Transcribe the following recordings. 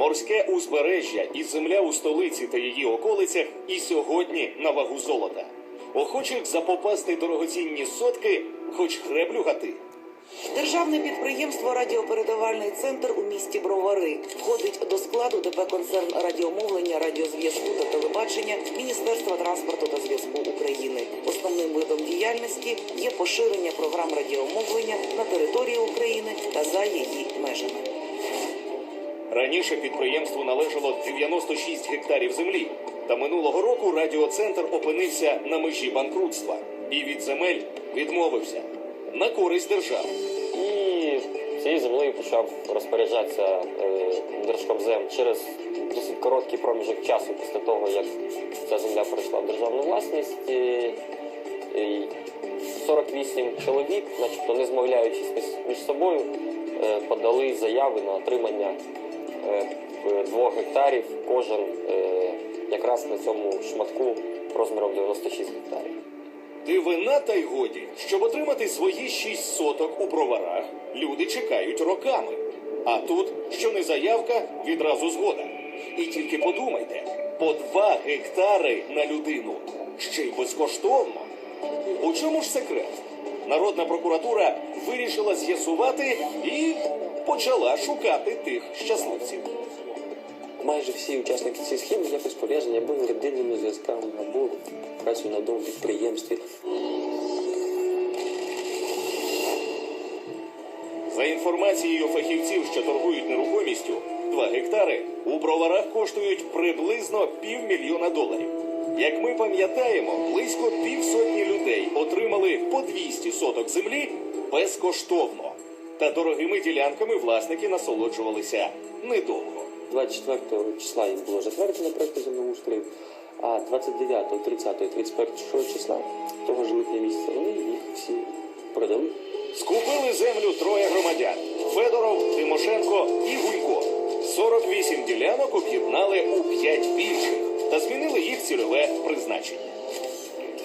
Морське узбережжя і земля у столиці та її околицях і сьогодні на вагу золота. Охочих запопасти дорогоцінні сотки, хоч хреблю гати. Державне підприємство Радіопередавальний центр у місті Бровари входить до складу ДП концерн радіомовлення, радіозв'язку та телебачення Міністерства транспорту та зв'язку України. Основним видом діяльності є поширення програм радіомовлення на території України та за її межами. Раніше підприємству належало 96 гектарів землі, та минулого року радіоцентр опинився на межі банкрутства і від земель відмовився на користь держави. І цією землею почав розпоряджатися е, Держкомзем через досить короткий проміжок часу після того, як ця земля перейшла в державну власність. І, і 48 чоловік, начебто не змовляючись між- собою, е, подали заяви на отримання е, в двох гектарів кожен е, якраз на цьому шматку розміром 96 гектарів. Дивина та й годі, щоб отримати свої шість соток у броварах, люди чекають роками. А тут, що не заявка, відразу згода. І тільки подумайте, по два гектари на людину, ще й безкоштовно. У чому ж секрет? Народна прокуратура вирішила з'ясувати і почала шукати тих щасливців. Майже всі учасники цієї схеми якось пов'язані або родинними зв'язками, або працюють на одному підприємстві. За інформацією фахівців, що торгують нерухомістю, 2 гектари у броварах коштують приблизно півмільйона доларів. Як ми пам'ятаємо, близько півсотні людей отримали по 200 соток землі безкоштовно. Та дорогими ділянками власники насолоджувалися недовго. 24 числа їм було затверджено проєкт землеустрою, а 29, 30, 31 числа того ж липня місяця вони їх всі продали. Скупили землю троє громадян: Федоров, Тимошенко і Гулько. 48 ділянок об'єднали у 5 більших та змінили їх цільове призначення.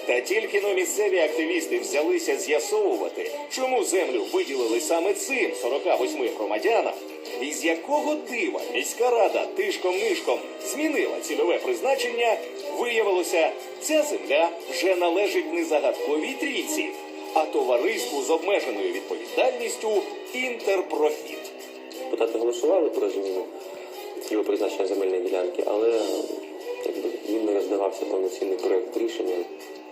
Та тільки но місцеві активісти взялися з'ясовувати, чому землю виділили саме цим 48 громадянам, і з якого дива міська рада тишком-нишком змінила цільове призначення, виявилося, ця земля вже належить не загадковій трійці, а товариству з обмеженою відповідальністю Інтерпрофіт. Депутати голосували про зміну цього призначення земельної ділянки, але їм не роздавався повноцінний проєкт рішення.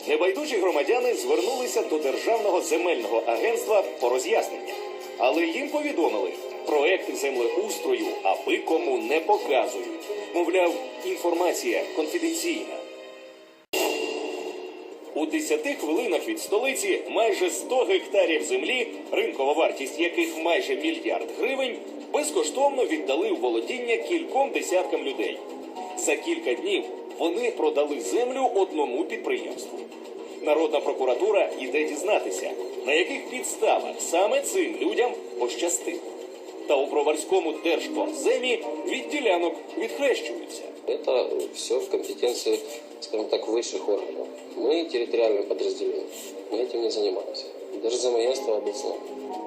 Небайдужі громадяни звернулися до Державного земельного агентства по роз'яснення, але їм повідомили, проекти землеустрою аби кому не показують. Мовляв, інформація конфіденційна. У 10 хвилинах від столиці майже 100 гектарів землі, ринкова вартість яких майже мільярд гривень, безкоштовно віддали у володіння кільком десяткам людей. За кілька днів вони продали землю одному підприємству. Народна прокуратура йде дізнатися, на яких підставах саме цим людям пощастило. Та у броварському держкомземі від ділянок відхрещуються. Это все в компетенции, скажем так, высших органов. Мы территориальное подразделение, мы этим не занимаемся. Держземагентство областное.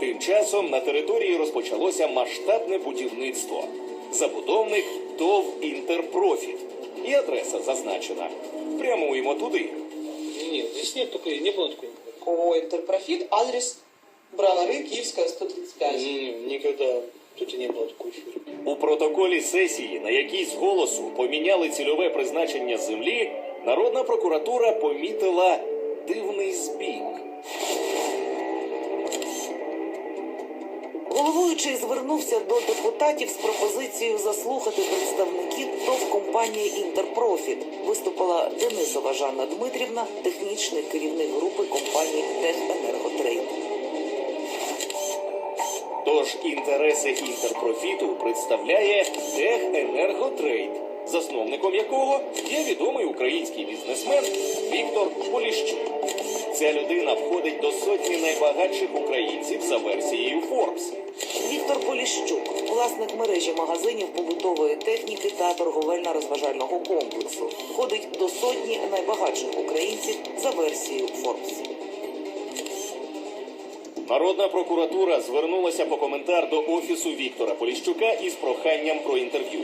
Тим часом на території розпочалося масштабне будівництво. Забудовник ТОВ Інтерпрофіт. І адреса зазначена. Прямуємо туди. Нет, здесь нет такой, не было такой. ООО «Интерпрофит», адрес Бровары, Киевская, 135. М, Никогда тут и не было такой фирмы. У протоколі сесії, на якій з голосу поміняли цільове призначення землі, народна прокуратура помітила дивний збіг. Головуючий звернувся до депутатів з пропозицією заслухати представників ТОВ компанії Інтерпрофіт. Виступила Денисова Жанна Дмитрівна, технічний керівник групи компанії Техенерготрейд. Тож інтереси інтерпрофіту представляє Техенерготрейд, засновником якого є відомий український бізнесмен Віктор Поліщук. Ця людина входить до сотні найбагатших українців за версією Forbes. Віктор Поліщук, власник мережі магазинів побутової техніки та торговельно-розважального комплексу, входить до сотні найбагатших українців за версією Форбс. Народна прокуратура звернулася по коментар до офісу Віктора Поліщука із проханням про інтерв'ю.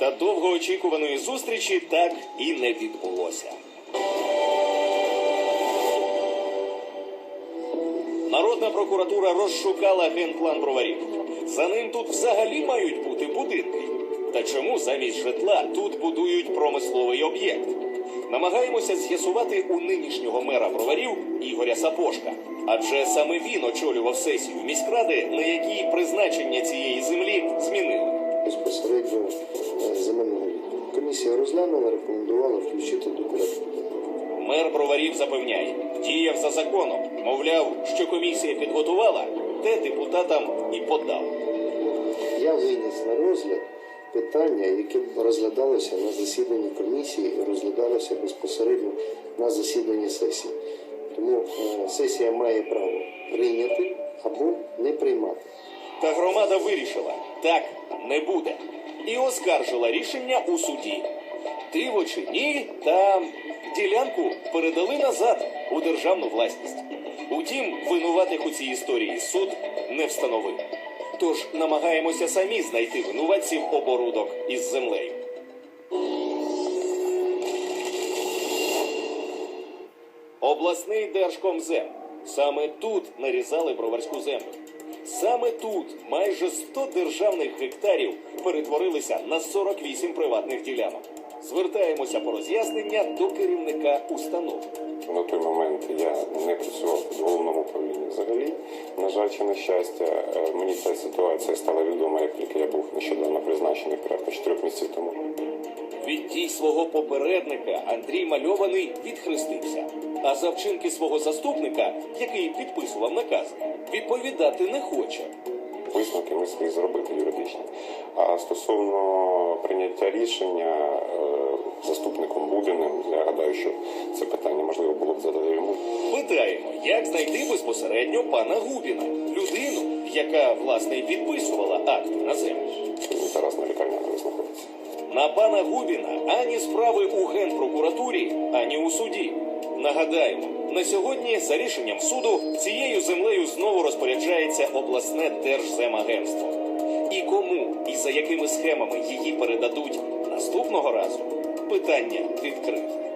Та довгоочікуваної зустрічі так і не відбулося. Народна прокуратура розшукала генплан броварів. За ним тут взагалі мають бути будинки. Та чому замість житла тут будують промисловий об'єкт? Намагаємося з'ясувати у нинішнього мера броварів Ігоря Сапошка. Адже саме він очолював сесію міськради, на якій призначення цієї землі змінили. Розглянула, рекомендувала включити до порядку. Мер броварів запевняє, діяв за законом. Мовляв, що комісія підготувала, те депутатам і подав. Я виніс на розгляд питання, яке розглядалося на засіданні комісії і розглядалося безпосередньо на засіданні сесії. Тому е, сесія має право прийняти або не приймати. Та громада вирішила, так не буде. І оскаржила рішення у суді. Диво чи ні, та ділянку передали назад у державну власність. Утім, винуватих у цій історії суд не встановив. Тож намагаємося самі знайти винуватців оборудок із землею. Обласний держкомзем. Саме тут нарізали броварську землю. Саме тут майже 100 державних гектарів перетворилися на 48 приватних ділянок. Звертаємося по роз'яснення до керівника установи. На той момент я не працював в головному управлінні взагалі. На жаль, чи на щастя, е, мені ця ситуація стала відома, як тільки я був нещодавно призначений порядка 4 місяців тому. Від дій свого попередника Андрій Мальований відхрестився. А за вчинки свого заступника, який підписував накази, відповідати не хоче. Висновки ми свої зробити юридичні. А стосовно прийняття рішення е, заступником Будиним, я гадаю, що це питання можливо було б задати йому. Питаємо, як знайти безпосередньо пана Губіна, людину, яка власне і підписувала акт на землю. Тарас на лікарняному знаходиться. На пана Губіна ані справи у генпрокуратурі, ані у суді. Нагадаємо, на сьогодні, за рішенням суду, цією землею знову розпоряджається обласне держземагентство. І кому і за якими схемами її передадуть наступного разу? Питання відкрите.